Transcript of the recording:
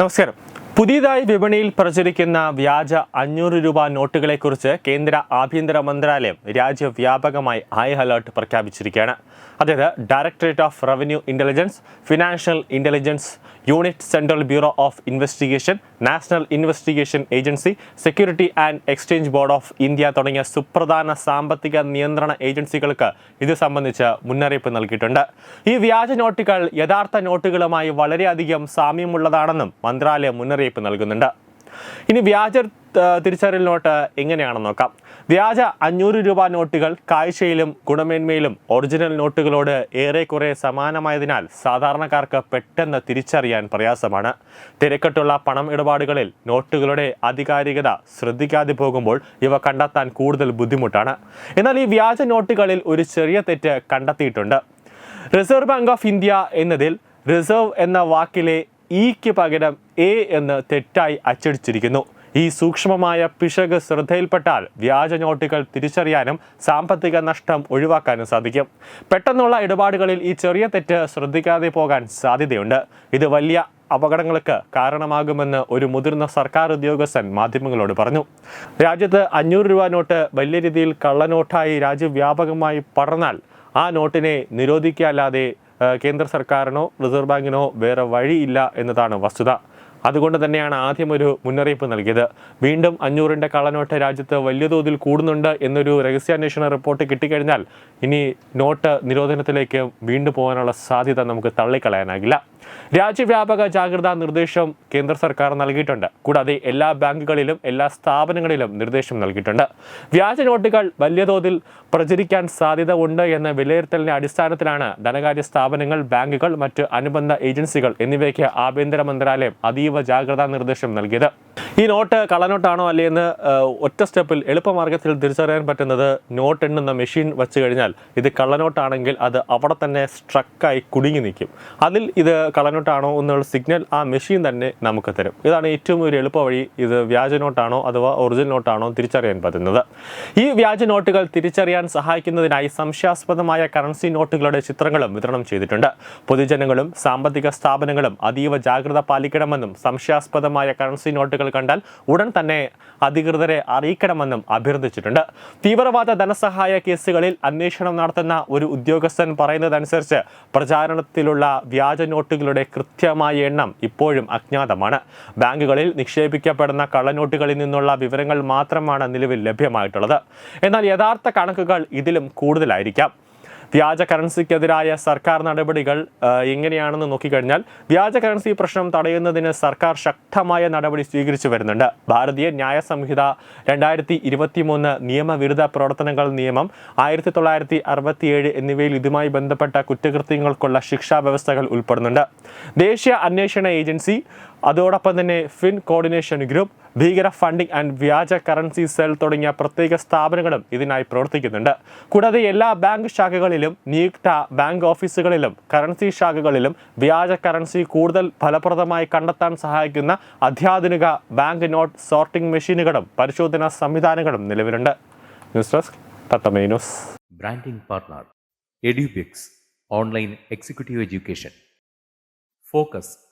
നമസ്കാരം. പുതിയതായി വിപണിയിൽ പ്രചരിക്കുന്ന വ്യാജ അഞ്ഞൂറ് രൂപ നോട്ടുകളെക്കുറിച്ച് കേന്ദ്ര ആഭ്യന്തര മന്ത്രാലയം രാജ്യവ്യാപകമായി ഹൈ അലേർട്ട് പ്രഖ്യാപിച്ചിരിക്കുകയാണ്. അതായത് directorate of revenue intelligence financial intelligence unit central bureau of investigation national investigation agency security and exchange board of India തുടങ്ങിയ സുപ്രധാന സാമ്പത്തിക നിയന്ത്രണ ഏജൻസികൾക്ക് ഇത് സംബന്ധിച്ച് മുന്നറിയിപ്പ് നൽകിയിട്ടുണ്ട്. ഈ വ്യാജ നോട്ടുകൾ യഥാർത്ഥ നോട്ടുകളുമായി വളരെയധികം സാമ്യമുള്ളതാണെന്നും മന്ത്രാലയം മുന്നറിയിപ്പ് നൽകുന്നുണ്ട്. ഇനി വ്യാജ തിരിച്ചറിയൽ നോട്ട് എങ്ങനെയാണെന്ന് നോക്കാം. വ്യാജ അഞ്ഞൂറ് രൂപ നോട്ടുകൾ കാഴ്ചയിലും ഗുണമേന്മയിലും ഒറിജിനൽ നോട്ടുകളോട് ഏറെക്കുറെ സമാനമായതിനാൽ സാധാരണക്കാർക്ക് പെട്ടെന്ന് തിരിച്ചറിയാൻ പ്രയാസമാണ്. തിരക്കിട്ടുള്ള പണം ഇടപാടുകളിൽ നോട്ടുകളുടെ ആധികാരികത ശ്രദ്ധിക്കാതെ പോകുമ്പോൾ ഇവ കണ്ടെത്താൻ കൂടുതൽ ബുദ്ധിമുട്ടാണ്. എന്നാൽ ഈ വ്യാജ നോട്ടുകളിൽ ഒരു ചെറിയ തെറ്റ് കണ്ടെത്തിയിട്ടുണ്ട്. റിസർവ് ബാങ്ക് ഓഫ് ഇന്ത്യ എന്നതിൽ റിസർവ് എന്ന വാക്കിലെ ഇക്ക് പകരം എ എന്ന് തെറ്റായി അച്ചടിച്ചിരിക്കുന്നു. ഈ സൂക്ഷ്മമായ പിശക് ശ്രദ്ധയിൽപ്പെട്ടാൽ വ്യാജ നോട്ടുകൾ തിരിച്ചറിയാനും സാമ്പത്തിക നഷ്ടം ഒഴിവാക്കാനും സാധിക്കും. പെട്ടെന്നുള്ള ഇടപാടുകളിൽ ഈ ചെറിയ തെറ്റ് ശ്രദ്ധിക്കാതെ പോകാൻ സാധ്യതയുണ്ട്. ഇത് വലിയ അപകടങ്ങൾക്ക് കാരണമാകുമെന്ന് ഒരു മുതിർന്ന സർക്കാർ ഉദ്യോഗസ്ഥൻ മാധ്യമങ്ങളോട് പറഞ്ഞു. രാജ്യത്ത് അഞ്ഞൂറ് രൂപ നോട്ട് വലിയ രീതിയിൽ കള്ളനോട്ടായി രാജ്യവ്യാപകമായി പടർന്നാൽ ആ നോട്ടിനെ നിരോധിക്കാല്ലാതെ കേന്ദ്ര സർക്കാരിനോ റിസർവ് ബാങ്കിനോ വേറെ വഴിയില്ല എന്നതാണ് വസ്തുത. അതുകൊണ്ട് തന്നെയാണ് ആദ്യം ഒരു മുന്നറിയിപ്പ് നൽകിയത്. വീണ്ടും അഞ്ഞൂറിന്റെ കള്ളനോട്ട് രാജ്യത്ത് വലിയ തോതിൽ കൂടുന്നുണ്ട് എന്നൊരു രഹസ്യാന്വേഷണ റിപ്പോർട്ട് കിട്ടിക്കഴിഞ്ഞാൽ ഇനി നോട്ട് നിരോധനത്തിലേക്ക് വീണ്ടും പോകാനുള്ള സാധ്യത നമുക്ക് തള്ളിക്കളയാനാകില്ല. രാജ്യവ്യാപക ജാഗ്രതാ നിർദ്ദേശം കേന്ദ്ര സർക്കാർ നൽകിയിട്ടുണ്ട്. കൂടാതെ എല്ലാ ബാങ്കുകളിലും എല്ലാ സ്ഥാപനങ്ങളിലും നിർദ്ദേശം നൽകിയിട്ടുണ്ട്. വ്യാജ നോട്ടുകൾ വലിയ തോതിൽ പ്രചരിക്കാൻ സാധ്യത ഉണ്ട് എന്ന വിലയിരുത്തലിന്റെ അടിസ്ഥാനത്തിലാണ് ധനകാര്യ സ്ഥാപനങ്ങൾ ബാങ്കുകൾ മറ്റ് അനുബന്ധ ഏജൻസികൾ എന്നിവയ്ക്ക് ആഭ്യന്തര മന്ത്രാലയം അതീവ ജാഗ്രതാ നിർദ്ദേശം നൽകിയത്. ഈ നോട്ട് കള്ളനോട്ടാണോ അല്ലേ എന്ന് ഒറ്റ സ്റ്റെപ്പിൽ എളുപ്പമാർഗത്തിൽ തിരിച്ചറിയാൻ പറ്റുന്നത് നോട്ട് എണ്ണുന്ന മെഷീൻ വെച്ച് കഴിഞ്ഞാൽ ഇത് കള്ളനോട്ടാണെങ്കിൽ അത് അവിടെ തന്നെ സ്ട്രക്കായി കുടുങ്ങി നിൽക്കും. അതിൽ ഇത് കള്ളനോട്ടാണോ എന്നുള്ള സിഗ്നൽ ആ മെഷീൻ തന്നെ നമുക്ക് തരും. ഇതാണ് ഏറ്റവും ഒരു എളുപ്പ വഴി ഇത് വ്യാജ നോട്ടാണോ അഥവാ ഒറിജിനൽ നോട്ടാണോ തിരിച്ചറിയാൻ പറ്റുന്നത്. ഈ വ്യാജ നോട്ടുകൾ തിരിച്ചറിയാൻ സഹായിക്കുന്നതിനായി സംശയാസ്പദമായ കറൻസി നോട്ടുകളുടെ ചിത്രങ്ങളും വിതരണം ചെയ്തിട്ടുണ്ട്. പൊതുജനങ്ങളും സാമ്പത്തിക സ്ഥാപനങ്ങളും അതീവ ജാഗ്രത പാലിക്കണമെന്നും സംശയാസ്പദമായ കറൻസി നോട്ടുകൾ കണ്ടാൽ ഉടൻ തന്നെ അധികൃതരെ അറിയിക്കണമെന്നും അഭ്യർത്ഥിച്ചിട്ടുണ്ട്. തീവ്രവാദ ധനസഹായ കേസുകളിൽ അന്വേഷണം നടത്തുന്ന ഒരു ഉദ്യോഗസ്ഥൻ പറയുന്നതനുസരിച്ച് പ്രചാരണത്തിലുള്ള വ്യാജ നോട്ടുകളുടെ കൃത്യമായ എണ്ണം ഇപ്പോഴും അജ്ഞാതമാണ്. ബാങ്കുകളിൽ നിക്ഷേപിക്കപ്പെടുന്ന കള്ളനോട്ടുകളിൽ നിന്നുള്ള വിവരങ്ങൾ മാത്രമാണ് നിലവിൽ ലഭ്യമായിട്ടുള്ളത്. എന്നാൽ യഥാർത്ഥ കണക്കുകൾ ഇതിലും കൂടുതലായിരിക്കാം. വ്യാജ കറൻസിക്കെതിരായ സർക്കാർ നടപടികൾ എങ്ങനെയാണെന്ന് നോക്കിക്കഴിഞ്ഞാൽ വ്യാജ കറൻസി പ്രശ്നം തടയുന്നതിന് സർക്കാർ ശക്തമായ നടപടി സ്വീകരിച്ചു വരുന്നുണ്ട്. ഭാരതീയ ന്യായ സംഹിത രണ്ടായിരത്തി ഇരുപത്തി മൂന്ന് നിയമവിരുദ്ധ പ്രവർത്തനങ്ങൾ നിയമം ആയിരത്തി തൊള്ളായിരത്തി അറുപത്തിയേഴ് എന്നിവയിൽ ഇതുമായി ബന്ധപ്പെട്ട കുറ്റകൃത്യങ്ങൾക്കുള്ള ശിക്ഷാ വ്യവസ്ഥകൾ ഉൾപ്പെടുന്നുണ്ട്. ദേശീയ അന്വേഷണ ഏജൻസി അതോടൊപ്പം തന്നെ ഫിൻ കോർഡിനേഷൻ ഗ്രൂപ്പ് ഭീകര ഫണ്ടിംഗ് ആൻഡ് വ്യാജ കറൻസി സെൽ തുടങ്ങിയ പ്രത്യേക സ്ഥാപനങ്ങളും ഇതിനായി പ്രവർത്തിക്കുന്നുണ്ട്. കൂടാതെ എല്ലാ ബാങ്ക് ശാഖകളിലും നിയുക്ത ബാങ്ക് ഓഫീസുകളിലും കറൻസി ശാഖകളിലും വ്യാജ കറൻസി കൂടുതൽ ഫലപ്രദമായി കണ്ടെത്താൻ സഹായിക്കുന്ന അത്യാധുനിക ബാങ്ക് നോട്ട് സോർട്ടിംഗ് മെഷീനുകളും പരിശോധനാ സംവിധാനങ്ങളും നിലവിലുണ്ട്. News desk തത്തമേ branding partner Edubix online executive education. Focus